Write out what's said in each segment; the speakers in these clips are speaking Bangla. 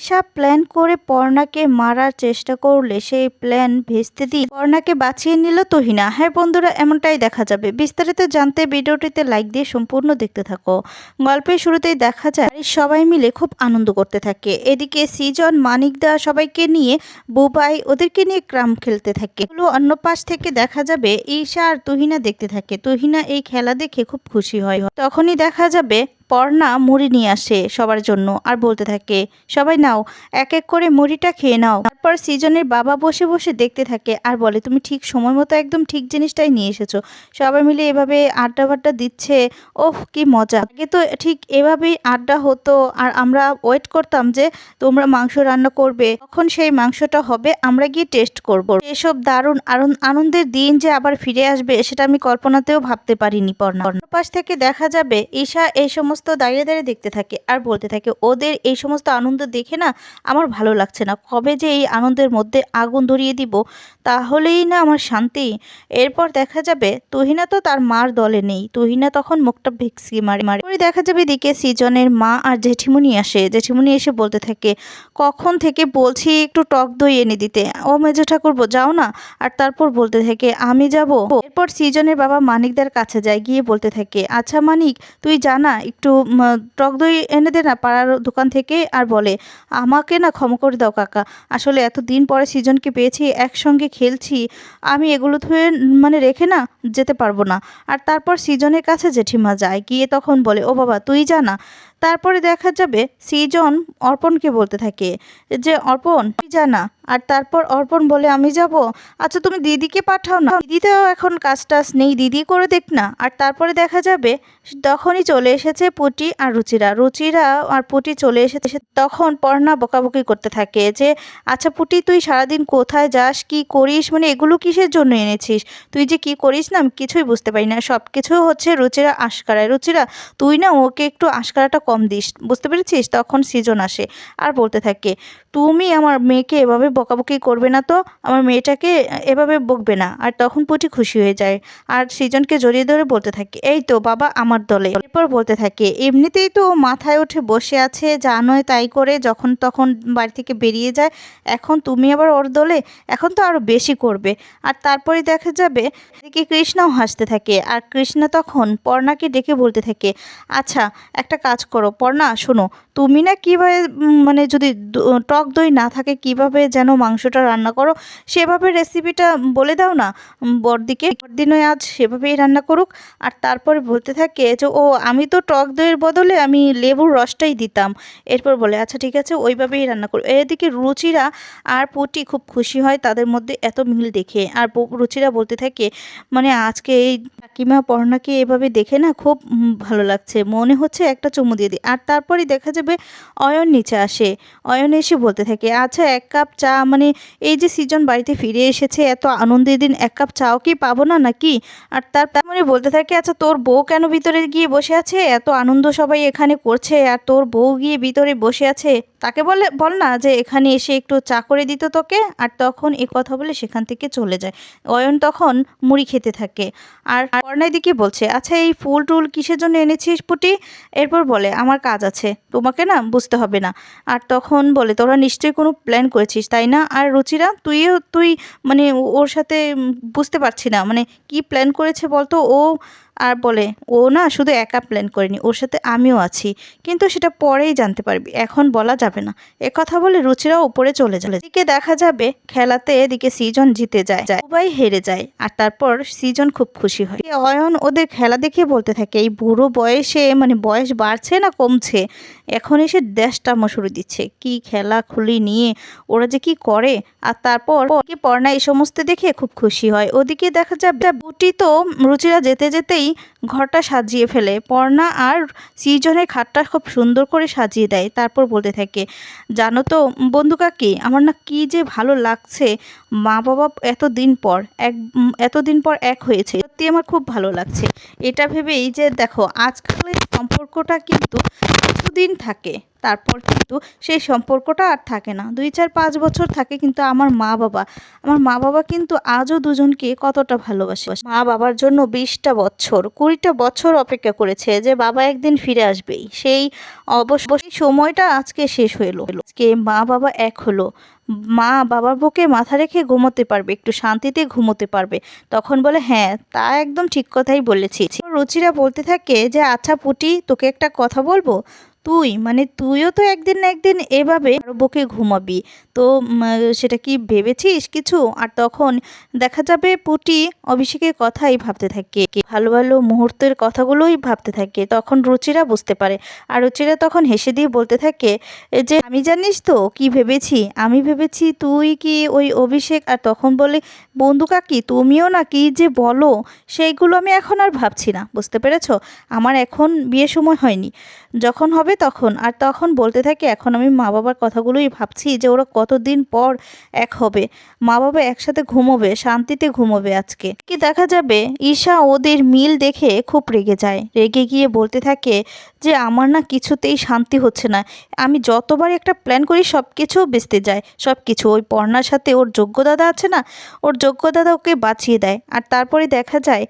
ঈশা প্ল্যান করে পর্ণাকে মারার চেষ্টা করলে সেই প্ল্যান ভেস্তে দিয়ে পর্ণাকে বাঁচিয়ে নিল তহিনা। হ্যাঁ বন্ধুরা, এমনটাই দেখা যাবে। বিস্তারিত জানতে ভিডিওটিতে লাইক দিয়ে সম্পূর্ণ দেখতে থাকো। গল্পের শুরুতেই দেখা যায় সবাই মিলে খুব আনন্দ করতে থাকে। এদিকে সিজন মানিকদা সবাইকে নিয়ে বুবাই ওদেরকে নিয়ে ক্রাম খেলতে থাকে। এগুলো অন্য পাশ থেকে দেখা যাবে, ঈশা আর তুহিনা দেখতে থাকে। তুহিনা এই খেলা দেখে খুব খুশি হয়। তখনই দেখা যাবে পর্ণা মুড়ি নিয়ে আসে সবার জন্য আর বলতে থাকে, সবাই নাও এক এক করে মুড়িটা খেয়ে নাও। তারপর সিজনের বাবা বসে বসে দেখতে থাকে আর বলে, তুমি ঠিক সময় মতো একদম ঠিক জিনিসটাই নিয়ে এসেছ। সবাই মিলে এভাবে আড্ডা বাড্ডা দিচ্ছে, ওহ, কি মজা। আগে তো ঠিক এভাবেই আড্ডা হতো আর আমরা ওয়েট করতাম যে তোমরা মাংস রান্না করবে, তখন সেই মাংসটা হবে, আমরা গিয়ে টেস্ট করব। এসব দারুণ আনন্দের দিন যে আবার ফিরে আসবে, সেটা আমি কল্পনাতেও ভাবতে পারিনি পর্ণা পাশ থেকে দেখা যাবে ঈশা এই সমস্ত দাঁড়িয়ে দাঁড়িয়ে দেখতে থাকে আর বলতে থাকে, ওদের এই সমস্ত আনন্দ দেখে না আমার ভালো লাগছে না। কবে যে এই আনন্দের মধ্যে আগুন ধরিয়ে দিব, তাহলেই না আমার শান্তি। এরপর দেখা যাবে, তুহিনা তো তার মার দলে নেই। তুহিনা তখন মুখটা ভিক্সি মারে মারে। পরে দেখা যাবে এদিকে সিজনের মা আর জেঠিমুনি আসে। জেঠিমুনি এসে বলতে থাকে, কখন থেকে বলছি একটু টক দই এনে দিতে? ও মেজো ঠাকুর যাও না। আর তারপর বলতে থাকে, আমি যাব? এরপর সিজনের বাবা মানিকদার কাছে যায়, গিয়ে বলতে থাকে আচ্ছা মানিক, তুই জানা, একটু উম, টক দই এনে দে না পাড়ার দোকান থেকে আর বলে আমাকে না ক্ষমা করে দাও কাকা। আসলে এত দিন পরে সিজনকে পেয়েছি একসঙ্গে খেলছি। আমি এগুলো ধুয়ে মানে রেখে না যেতে পারব না। আর তারপর সিজনের কাছে জেঠিমা যায়। গিয়ে তখন বলে ও বাবা তুই জানা তারপরে দেখা যাবে সৃজন অর্পণকে বলতে থাকে যে, অর্পণ জানা আর তারপর অর্পণ বলে, আমি যাব। আচ্ছা তুমি দিদিকে পাঠাও না। দিদিতেও এখন কাজ টাজ নেই, দিদি করে দেখ না। আর তারপরে দেখা যাবে তখনই চলে এসেছে পুটি আর রুচিরা। রুচিরা আর পুটি চলে এসেছে তখন পর্ণা বকাবকি করতে থাকে যে আচ্ছা পুটি, তুই সারাদিন কোথায় যাস? কি করিস? মানে এগুলো কিসের জন্য এনেছিস? তুই যে কি করিস না কিছুই বুঝতে পারি না। সব কিছু হচ্ছে রুচিরা আশকারায়। রুচিরা, তুই না ওকে একটু আশকারাটা কম দিস, বুঝতে পেরেছিস? তখন সিজন আসে আর বলতে থাকে, তুমি আমার মেয়েকে এভাবে বকাবকি করবে না তো? আমার মেয়েটাকে এভাবে বকবে না। আর তখন পুটি খুশি হয়ে যায়। আর সিজনকে জড়িয়ে ধরে বলতে থাকে, এই তো বাবা, আমার দলে। এরপর বলতে থাকে এমনিতেই তো মাথায় উঠে বসে আছে যা নয় তাই করে যখন তখন বাড়ি থেকে বেরিয়ে যায়। এখন তুমি আবার ওর দলে এখন তো আরও বেশি করবে। আর তারপরে দেখা যাবে এদিকে কৃষ্ণাও হাসতে থাকে। আর কৃষ্ণা তখন পর্ণাকে ডেকে বলতে থাকে আচ্ছা একটা কাজ করো। পর্ণা শোনো তুমি না কীভাবে মানে যদি টক দই না থাকে কীভাবে যেন মাংসটা রান্না করো? সেভাবে রেসিপিটা বলে দাও না। উম, বড়দিকে বড়দিনই আজ সেভাবেই রান্না করুক। আর তারপরে বলতে থাকে যে ও আমি তো টক দইয়ের বদলে আমি লেবুর রসটাই দিতাম। এরপর বলে আচ্ছা ঠিক আছে, ওইভাবেই রান্না করো। এদিকে রুচিরা আর পুটি খুব খুশি হয় তাদের মধ্যে এত মিল দেখে। আর রুচিরা বলতে থাকে মানে আজকে এই কাকিমা পর্ণাকে এভাবে দেখে না খুব ভালো লাগছে। মনে হচ্ছে একটা চুমু দিয়ে দিই আর তারপরে দেখা যাবে অয়ন নিচে আসে। অয়ন এসে বলতে থাকে আচ্ছা এক কাপ চা মানে এই যে সিজন বাড়িতে ফিরে এসেছে, এত আনন্দের দিন এক কাপ চাও কি পাবো না, নাকি? আর তার তার মানে বলতে থাকে আচ্ছা তোর বউ কেন ভিতরে গিয়ে বসে আছে? এত আনন্দ সবাই এখানে করছে, আর তোর বউ গিয়ে ভিতরে বসে আছে? তাকে বলে, বল না যে এখানে এসে একটু চা করে দিত তোকে, আর তখন এ কথা বলে সেখান থেকে চলে যায়। অয়ন তখন মুড়ি খেতে থাকে। আর কর্ণাই দিকে বলছে আচ্ছা এই ফুল টুল কিসের জন্য এনেছিস পুটি? এরপর বলে, আমার কাজ আছে, তোমাকে না বুঝতে হবে না। আর তখন বলে, তোরা নিশ্চয়ই কোনো প্ল্যান করেছিস, তাই না? আর রুচিরা, তুইও, তুই মানে ওর সাথে বুঝতে পারছি না। মানে কি প্ল্যান করেছে বলতো? ও আর বলে, ও না, শুধু একা প্ল্যান করেনি, ওর সাথে আমিও আছি। কিন্তু সেটা পরেই জানতে পারবি, এখন বলা যাবে না। কথা বলে রুচিরা উপরে চলে যায়। এদিকে দেখা যাবে খেলাতে এদিকে সিজন জিতে যায় উবাই হেরে যায়, আর তারপর সিজন খুব খুশি হয়। অয়ন ওদের খেলা দেখে বলতে থাকে, এই বুড়ো বয়সে মানে বয়স বাড়ছে না কমছে? এখন এসে দেশটা শুরু দিচ্ছে, কি খেলা খুলি নিয়ে, ওরা যে কি করে? আর তারপর পর্ণা এই সমস্ত দেখে খুব খুশি হয়। ওদিকে দেখা যাবে, বুটি তো রুচিরা যেতে যেতেই ঘরটা সাজিয়ে ফেলে। পর্ণা আর সৃজনের খাটটা খুব সুন্দর করে সাজিয়ে দেয়, তারপর বলতে থাকে, জানো তো বন্ধু কাকি, আমার না কি যে ভালো লাগছে মা বাবা এতদিন পর, এক, এতদিন পর এক হয়েছে, সত্যি আমার খুব ভালো লাগছে। এটা ভেবেই যে দেখো, আজকালের সম্পর্কটা কিন্তু কিছুদিন থাকে। তারপর কিন্তু সেই সম্পর্কটা আর থাকে না। দুই চার পাঁচ বছর থাকে কিন্তু আমার মা বাবা। আমার মা বাবা কিন্তু আজও দুজনকে কতটা ভালোবাসে। মা বাবার জন্য বিশটা বছর, কুড়িটা বছর অপেক্ষা করেছে যে বাবা একদিন ফিরে আসবেই। সেই অবশ্যই সময়টা আজকে শেষ হলো আজকে মা বাবা এক হলো। মা বাবার বুকে মাথা রেখে ঘুমোতে পারবে, একটু শান্তিতে ঘুমোতে পারবে। তখন বলে হ্যাঁ তা একদম ঠিক কথাই বলেছি রুচিরা বলতে থাকে যে আচ্ছা পুটি, তোকে একটা কথা বলব? তুই মানে তুইও তো একদিন না একদিন এভাবে বুকে ঘুমাবি। তো সেটা কি ভেবেছিস কিছু? আর তখন দেখা যাবে পুটি অভিষেকের কথাই ভাবতে থাকে। ভালো ভালো মুহূর্তের কথাগুলোই ভাবতে থাকে। তখন রুচিরা বুঝতে পারে। আর রুচিরা তখন হেসে দিয়ে বলতে থাকে যে, আমি জানিস তো কি ভেবেছি? আমি ভেবেছি তুই কি ওই অভিষেক? আর তখন বলে, বন্ধু কাকি, তুমিও না কি যে বলো? সেইগুলো আমি এখন আর ভাবছি না। বুঝতে পেরেছ? আমার এখন বিয়ে সময় হয়নি। যখন হবে তখন। আর তখন বলতে থাকে, এখন আমি মা বাবার কথাগুলোই ভাবছি যে ওরা কতদিন পর এক হবে। মা বাবা একসাথে ঘুমোবে, শান্তিতে ঘুমোবে আজকে। কি দেখা যাবে, ঈশা ওদের মিল দেখে খুব রেগে যায়। রেগে গিয়ে বলতে থাকে যে, আমার না কিছুতেই শান্তি হচ্ছে না। আমি যতবার একটা প্ল্যান করি সব কিছু বেচতে যায়। সব কিছু ওই পর্ণার সাথে ওর যোগ্য দাদা আছে না, ওর যোগ্য দাদা ওকে বাঁচিয়ে দেয়। আর তারপরে দেখা যায়,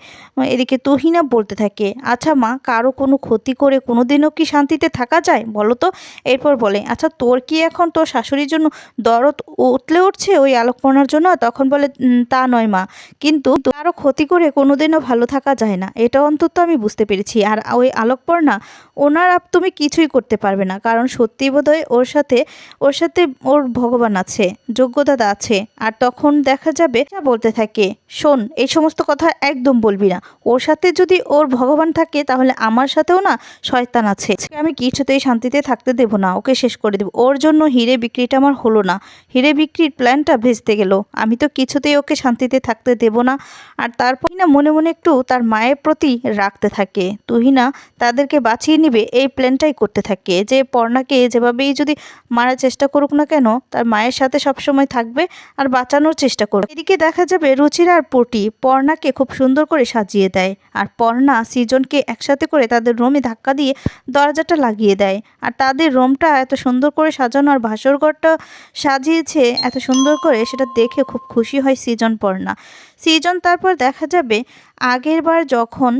এদিকে তুহিনা বলতে থাকে আচ্ছা মা, কারও কোনো ক্ষতি করে কোনো দিনও কি শান্তিতে থাকা যায়? বলো তো এরপর বলে আচ্ছা তোর কি এখন তোর শাশুড়ির জন্য দরদ উতলে উঠছে ওই আলোকপর্ণার জন্য? তখন বলে তা নয় মা, কিন্তু কারও ক্ষতি করে কোনোদিনও ভালো থাকা যায় না। এটা অন্তত আমি বুঝতে পেরেছি। আর ওই আলোকপর্ণা ওনার আপ তুমি কিছুই করতে পারবে না। কারণ সত্যি বোধহয় ওর সাথে ওর সাথে ওর ভগবান আছে যোগ্যতা আছে। আর তখন দেখা যাবে, যা বলতে থাকে, শোন, এই সমস্ত কথা একদম বলবি না। ওর সাথে যদি ওর ভগবান থাকে, তাহলে আমার সাথেও না শয়তান আছে। আমি কিছুতেই শান্তিতে থাকতে দেবো না, ওকে শেষ করে দেবো। ওর জন্য হিরে বিক্রিটা আমার হলো না। হিরে বিক্রির প্ল্যানটা ভেস্তে গেল। আমি তো কিছুতেই ওকে শান্তিতে থাকতে দেব না। আর তারপর না মনে মনে একটু তার মায়ের প্রতি রাখতে থাকে। তুহিনা তাদেরকে বাঁচিয়ে নিবে, এই প্ল্যানটাই করতে থাকে। যে পর্ণাকে যেভাবেই যদি মারার চেষ্টা করুক না কেন, তার মায়ের সাথে সবসময় থাকবে আর বাঁচানোর চেষ্টা করবে। এদিকে দেখা যাবে রুচির আর পটি পর্ণাকে খুব সুন্দর করে সাজিয়ে দেয়। আর পর্ণা সৃজনকে একসাথে করে তাদের রুমে ধাক্কা দিয়ে দরজাটা লাগিয়ে দেয়। আর তাদের রুমটা এত সুন্দর করে সাজানো আর ভাসর ঘরটা সাজিয়েছে এত সুন্দর করে, সেটা দেখে খুব খুশি হয় সিজন পর্ণা। সিজন তারপর দেখা যাবে আগের বার যখন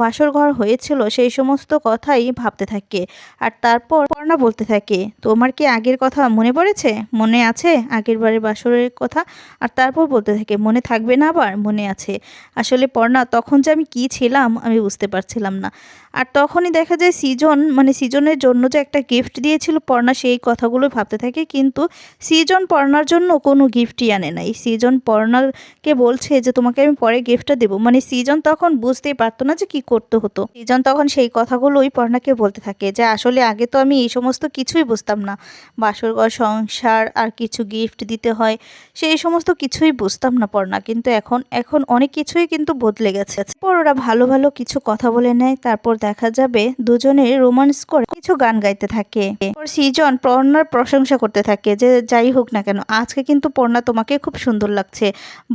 বাসর ঘর হয়েছিল, সেই সমস্ত কথাই ভাবতে থাকে। আর তারপর পর্ণা বলতে থাকে, তোমার কি আগের কথা মনে পড়েছে? মনে আছে আগের বারের বাসরের কথা? আর তারপর বলতে থাকে, মনে থাকবে না আবার, মনে আছে। আসলে পর্ণা, তখন যে আমি কি ছিলাম, আমি বুঝতে পারছিলাম না। আর তখনই দেখা যায় সিজন মানে সিজনের জন্য যে একটা গিফট দিয়েছিল পর্ণা, সেই কথাগুলো ভাবতে থাকে। কিন্তু সিজন পর্ণার জন্য কোনো গিফটই আনে নাই। সিজন পর্ণাকে বলছে যে, তোমাকে আমি পরে গিফটটা দেবো। মানে সিজন তখন বুঝতেই পারতো না যে, কি করতে হতো। সিজন তখন সেই কথাগুলোই পর্ণাকে বলতে থাকে যে, আসলে আগে তো আমি এই সমস্ত কিছুই বুঝতাম না। বাসরঘর সংসার, আর কিছু গিফট দিতে হয়। সেই সমস্ত কিছুই বুঝতাম না পর্ণা। কিন্তু এখন এখন অনেক কিছুই কিন্তু বদলে গেছে। পর ওরা ভালো ভালো কিছু কথা বলে নেয়। তারপর দেখা যাবে দুজনে রোমান্স করে কিছু গান গাইতে থাকে। এরপর সৃজন পর্ণার প্রশংসা করতে থাকে যে, যাই হোক না কেন, আজকে কিন্তু পর্ণা তোমাকে খুব সুন্দর লাগছে।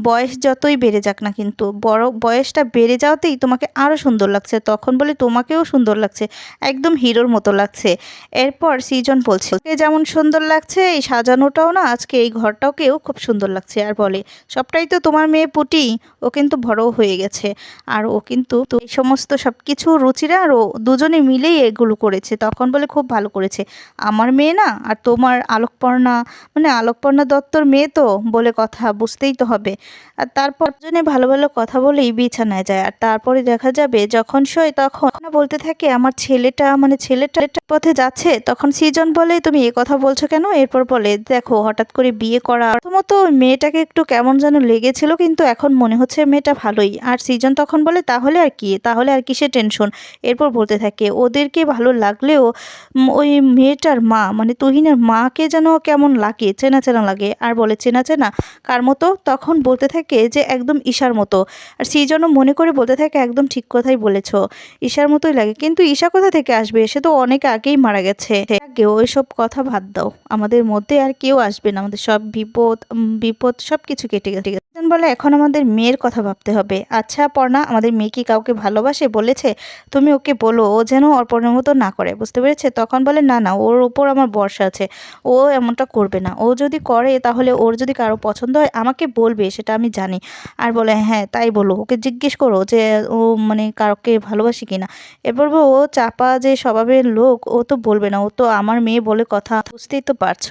বয়স যতই বেড়ে যাক না কিন্তু, বড় বয়সটা বেড়ে যাওয়াতেই তোমাকে আরও সুন্দর লাগছে। তখন বলে তোমাকেও সুন্দর লাগছে, একদম হিরোর মতো লাগছে। এরপর সিজন বলছে "ওকে যেমন সুন্দর লাগছে, এই সাজানোটাও না, আজকে এই ঘরটাকেও খুব সুন্দর লাগছে। আর বলে, সবটাই তো তোমার মেয়ে পুটি, ও কিন্তু বড় হয়ে গেছে। আর ও কিন্তু এই সমস্ত সব কিছু রুচিরা আর ও দুজনে মিলেই এগুলো করেছে। তখন বলে, খুব ভালো করেছে। আমার মেয়ে না, আর তোমার আলোকপর্ণা মানে আলোকপর্ণা দত্তর মেয়ে তো বলে কথা, বুঝতেই তো হবে। আর তারপর দুজনে ভালো ভালো কথা বলেই বিছানায় যায়। আর তারপরে দেখা যাবে যখন শোয় তখন বলতে থাকে, আমার ছেলেটা মানে ছেলেটা পথে যাচ্ছে। তখন সৃজন বলে, তুমি এ কথা বলছো কেন? এরপর বলে, দেখো, হঠাৎ করে বিয়ে করা। প্রথমত মেয়েটাকে একটু কেমন যেন লেগেছিল, কিন্তু এখন মনে হচ্ছে মেয়েটা ভালোই। আর সিজন তখন বলে, তাহলে আর কি? তাহলে আর কিসে টেনশন এরপর বলতে থাকে, ওদেরকে ভালো লাগলেও ওই মেয়েটার মা মানে তুহিনের মাকে যেন কেমন লাগে, চেনা চেনা লাগে। আর বলে, চেনা চেনা? কার মতো? তখন বলতে থাকে যে, একদম ঈশার মতো। আর সেই জন্য মনে করে বলতে থাকে, একদম ঠিক কথাই বলেছ। ঈশার মতোই লাগে। কিন্তু ঈশা কোথা থেকে আসবে? সে তো অনেক আগেই মারা গেছে। আগে ওইসব কথা ভাত দাও। আমাদের মধ্যে আর কেউ আসবে না। আমাদের সব বিপদ বিপদ সব কিছু কেটে গেছে। বলে এখন আমাদের মেয়ের কথা ভাবতে হবে। আচ্ছা পর্ণা, আমাদের মেয়ে কি কাউকে ভালোবাসে? বলেছে, তুমি ওকে বলো, ও যেন অর্পণের মতো না করে। বুঝতে পেরেছে? তখন বলে, না না, ওর উপর আমার ভরসা আছে। ও এমনটা করবে না। ও যদি করে, তাহলে ওর যদি কারও পছন্দ হয়, আমাকে বলবে, সেটা আমি জানি। আর বলে হ্যাঁ তাই বলো, ওকে জিজ্ঞেস করো যে ও মানে কাউকে ভালোবাসে কিনা। এরপর ও চাপা যে স্বভাবের লোক, ও তো বলবে না। ও তো আমার মেয়ে বলে কথা বুঝতেই তো পারছ।